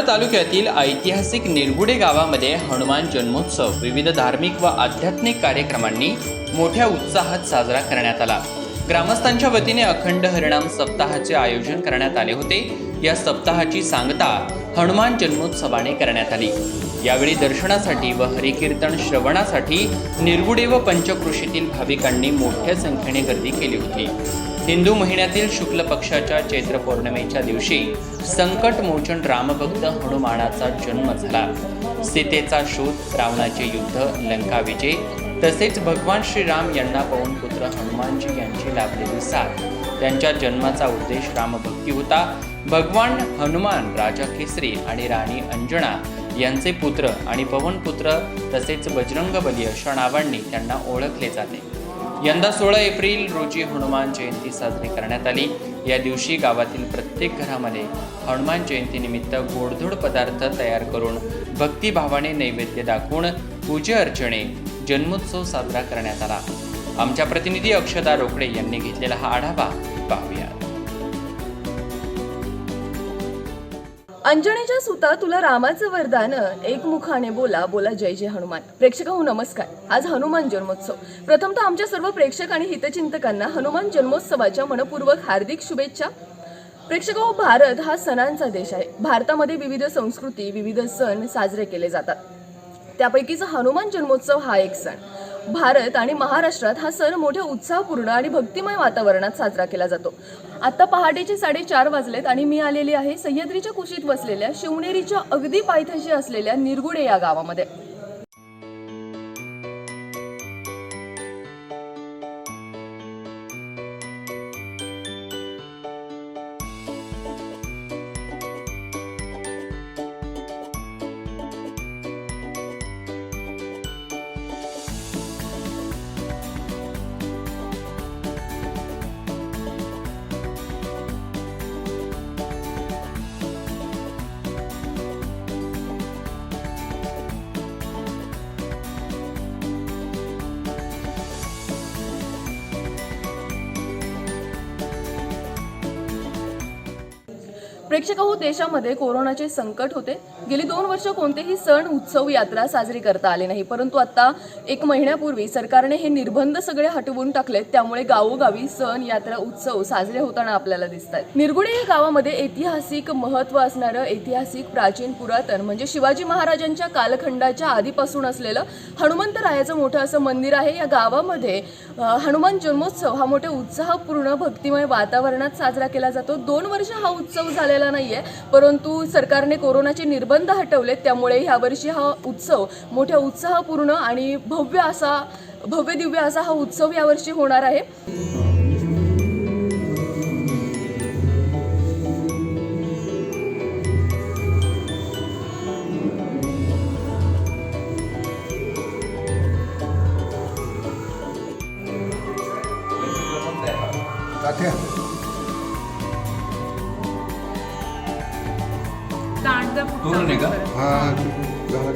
जुन्नर तालुक्यातील ऐतिहासिक निरगुडे गावामध्ये हनुमान जन्मोत्सव विविध धार्मिक व आध्यात्मिक कार्यक्रमांनी मोठ्या उत्साहात साजरा करण्यात आला. ग्रामस्थांच्या वतीने अखंड हरिणाम सप्ताहाचे आयोजन करण्यात आले होते. या सप्ताहाची सांगता हनुमान जन्मोत्सवाने करण्यात आली. यावेळी दर्शनासाठी व हरिकीर्तन श्रवणासाठी निरगुडे व पंचकृषीतील भाविकांनी मोठ्या संख्येने गर्दी केली होती. हिंदू महिन्यातील शुक्ल पक्षाच्या चैत्र पौर्णिमेच्या दिवशी संकट मोचन रामभक्त हनुमानाचा जन्म झाला. सीतेचा शोध रावणाचे युद्ध लंका विजय तसेच भगवान श्रीराम यांना पवन पुत्र हनुमानजी यांची लाभलेली साथ. त्यांच्या जन्माचा उद्देश रामभक्ती होता. भगवान हनुमान राजा केसरी आणि राणी अंजना यांचे पुत्र आणि पवनपुत्र तसेच बजरंगबली अशा नावांनी त्यांना ओळखले जाते. यंदा सोळा एप्रिल रोजी हनुमान जयंती साजरी करण्यात आली. या दिवशी गावातील प्रत्येक घरामध्ये हनुमान जयंतीनिमित्त गोडधोड पदार्थ तयार करून भक्तिभावाने नैवेद्य दाखवून पूजा अर्चने जन्मोत्सव साजरा करण्यात आला. आमच्या प्रतिनिधी अक्षता रोकडे यांनी घेतलेला हा आढावा पाहूया अंजनेच्या सुता तुला रामाचं वरदान एकमुखाने बोला बोला जय जय हनुमान. प्रेक्षक हो नमस्कार. आज हनुमान जन्मोत्सव. प्रथमतः आमच्या सर्व प्रेक्षक आणि हितचिंतकांना हनुमान जन्मोत्सवाच्या मनपूर्वक हार्दिक शुभेच्छा. प्रेक्षक हो भारत हा सणांचा देश आहे. भारतामध्ये विविध संस्कृती विविध सण साजरे केले जातात. त्यापैकीच हनुमान जन्मोत्सव हा एक सण. भारत आणि महाराष्ट्रात हा सण मोठ्या उत्साहपूर्ण आणि भक्तिमय वातावरणात साजरा केला जातो. आता पहाटेचे साडेचार वाजलेत आणि मी आलेली आहे सह्याद्रीच्या कुशीत वसलेल्या शिवनेरीच्या अगदी पायथ्याशी असलेल्या निरगुडे या गावामध्ये. प्रेक्षक हो देशामध्ये कोरोनाचे संकट होते. गेली दोन वर्ष कोणतेही सण उत्सव यात्रा साजरी करता आले नाही. परंतु आता एक महिन्यापूर्वी सरकारने हे निर्बंध सगळे हटवून टाकलेत. त्यामुळे गावोगावी सण यात्रा उत्सव साजरे होताना आपल्याला दिसत आहेत निरगुडे या गावामध्ये ऐतिहासिक महत्त्व असणारं ऐतिहासिक प्राचीन पुरातन म्हणजे शिवाजी महाराजांच्या कालखंडाच्या आधीपासून असलेलं हनुमंतरायाचं मोठं असं मंदिर आहे. या गावामध्ये हनुमान जन्मोत्सव हा मोठ्या उत्साहपूर्ण भक्तिमय वातावरणात साजरा केला जातो. दोन वर्ष हा उत्सव झालेला नाहीये परंतु सरकारने कोरोनाचे निर्बंध हटवलेत त्यामुळे ह्यावर्षी हा उत्सव मोठ्या उत्साहपूर्ण आणि भव्य असा भव्य दिव्य असा हा उत्सव यावर्षी होणार आहे. तात्या पूर्ण नाही का? हा झाला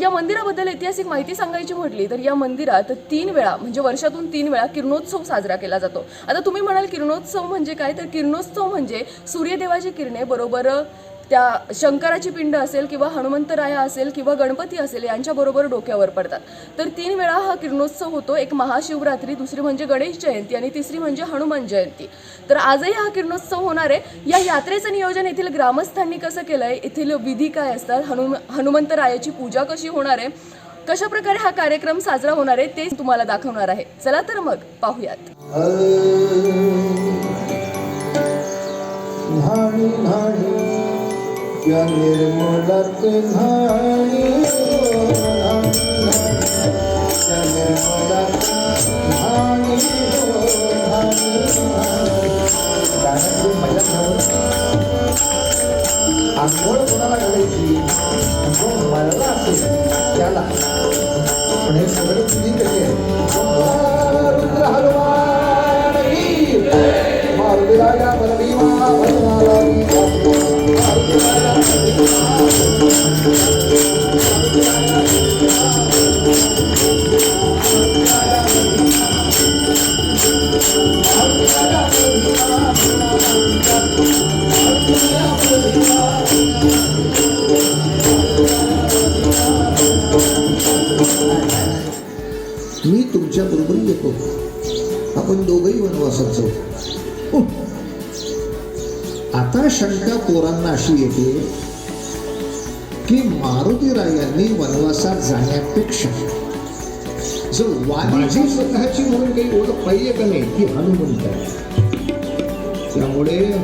या मंदिराबद्दल ऐतिहासिक माहिती सांगायची म्हटली तर या मंदिरात तीन वेळा म्हणजे वर्षातून तीन वेळा किरणोत्सव साजरा केला जातो. आता तुम्ही म्हणाल किरणोत्सव म्हणजे काय? तर किरणोत्सव म्हणजे सूर्यदेवाची किरणे बरोबर त्या शंकराची पिंड असेल किंवा हनुमंतराया असेल किंवा गणपती असेल यांच्याबरोबर डोक्यावर पडतात. तर तीन वेळा हा किरणोत्सव होतो. एक महाशिवरात्री दुसरी म्हणजे गणेश जयंती आणि तिसरी म्हणजे हनुमान जयंती. तर आजही हा किरणोत्सव होणार आहे. या यात्रेचं नियोजन येथील ग्रामस्थांनी कसं केलं आहे येथील विधी काय असतात? हनुम हनुमंतरायाची पूजा कशी होणार आहे? कशा प्रकारे हा कार्यक्रम साजरा होणार आहे? ते तुम्हाला दाखवणार आहे. चला तर मग पाहूयात. या निर्मलत घाणी निर्मलत घाणी गाण्याची मजा कोणाला घालायची? जो मळला असेल. त्याला. पण हे सगळे तुम्ही तुमच्या बरोबर येतो. आपण दोघही वनवासात जाऊ. हो. आता शंका पोरांना अशी येते की मारुती यांनी वनवासात जाण्यापेक्षा जर माझी स्वतःची म्हणून काही ओळख पाहिजे का नाही ती हनुमंत आहे. त्यामुळे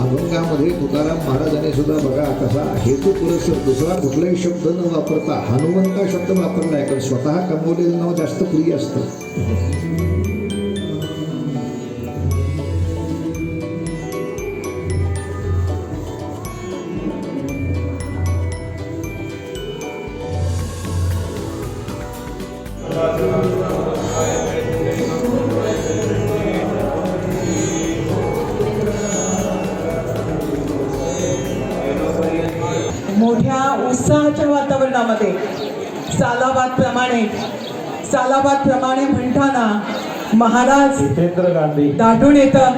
अभंगामध्ये तुकाराम महाराजांनी सुद्धा बघा कसा हेतू पुरस्सर दुसरा कुठलाही शब्द न वापरता हनुमंता शब्द वापरला आहे कारण स्वतः कमवलेलं नाव जास्त प्रिय असतं. वातावरणामध्ये सालाबाद प्रमाणे सालाबाद प्रमाणे म्हणताना महाराज जितेंद्र गांधी. दाटून येतं.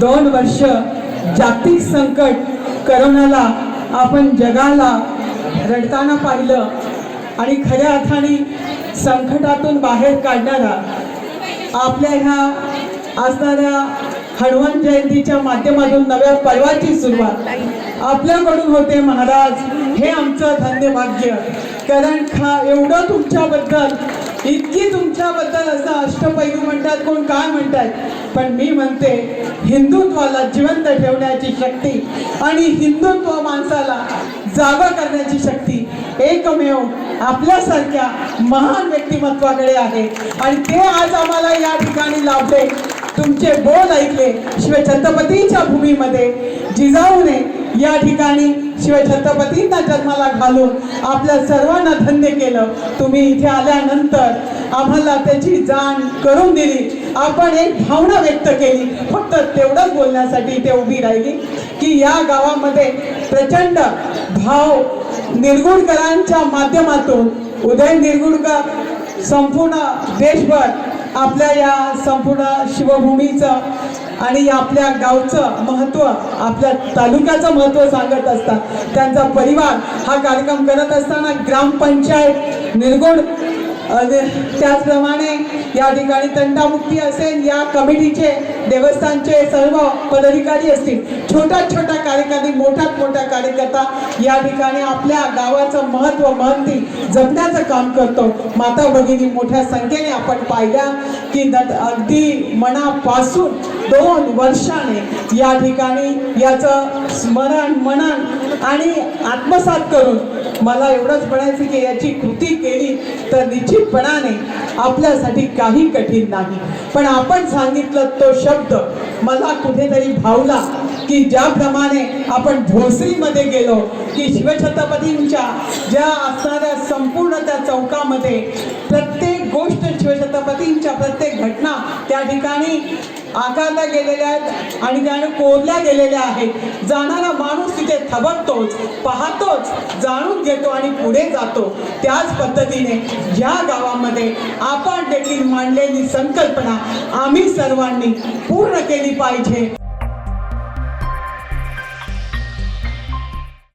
दोन वर्ष जागतिक संकट करोनाला आपण जगाला रडताना पाहिलं आणि खऱ्या अर्थाने संकटातून बाहेर काढणारा आपल्या ह्या असणाऱ्या हनुमान जयंतीच्या माध्यमातून नव्या पर्वाची सुरुवात आपल्याकडून होते महाराज. हे आमचं धन्यभाग्य कारण खा एवढं तुमच्याबद्दल इतकी तुमच्याबद्दल असं अष्टपैलू म्हणतात कोण काय म्हणतात पण मी म्हणते हिंदुत्वाला जिवंत ठेवण्याची शक्ती आणि हिंदुत्व माणसाला जागा करण्याची शक्ती एकमेव आपल्यासारख्या महान व्यक्तिमत्वाकडे आहे. आणि ते आज आम्हाला या ठिकाणी लाभले. तुमचे बोल ऐकले. शिवछत्रपतींच्या भूमीमध्ये जिजाऊने या ठिकाणी शिवछत्रपतींना जन्माला घालून आपल्या सर्वांना धन्य केलं. तुम्ही इथे आल्यानंतर आम्हाला त्याची जाण करून दिली. आपण एक भावना व्यक्त केली. फक्त तेवढंच बोलण्यासाठी इथे उभी राहिली की या गावामध्ये प्रचंड भाव निरगुडकरांच्या माध्यमातून उदय निरगुडकर संपूर्ण देशभर आपल्या या संपूर्ण शिवभूमीचं आणि आपल्या गावचं महत्त्व आपल्या तालुक्याचं महत्त्व सांगत असतात. त्यांचा परिवार हा कार्यक्रम करत असताना ग्रामपंचायत निर्गुण त्याचप्रमाणे या ठिकाणी तंटामुक्ती असेल या कमिटीचे देवस्थानचे सर्व पदाधिकारी असतील. छोट्या छोट्या कार्यकारी मोठ्यात मोठ्या कार्यकर्ता या ठिकाणी आपल्या गावाचं महत्त्व महंती जपण्याचं काम करतो. माता भगिनी मोठ्या संख्येने आपण पाहिल्या की न- अगदी मनापासून दोन वर्षाने या ठिकाणी याचं स्मरण मनन आणि आत्मसात करून मला एवढंच म्हणायचं की याची कृती केली तर निश्चितपणाने आपल्यासाठी काही कठीण नाही. पण आपण सांगितलं तो शब्द मला कुठेतरी भावला. की ज्याप्रमाणे आपण भोसरीमध्ये गेलो की शिवछत्रपतींच्या ज्या असणाऱ्या संपूर्ण त्या चौकामध्ये प्रत्येक गोष्ट शिवछत्रपतींच्या प्रत्येक घटना त्या ठिकाणी आकारल्या गेलेल्या आहेत आणि त्याने कोरल्या गेलेल्या आहेत. जाणारा माणूस तिथे थबकतोच पाहतोच जाणून घेतो आणि पुढे जातो. त्याच पद्धतीने या गावामध्ये आपण देखील मांडलेली संकल्पना आम्ही सर्वांनी पूर्ण केली पाहिजे.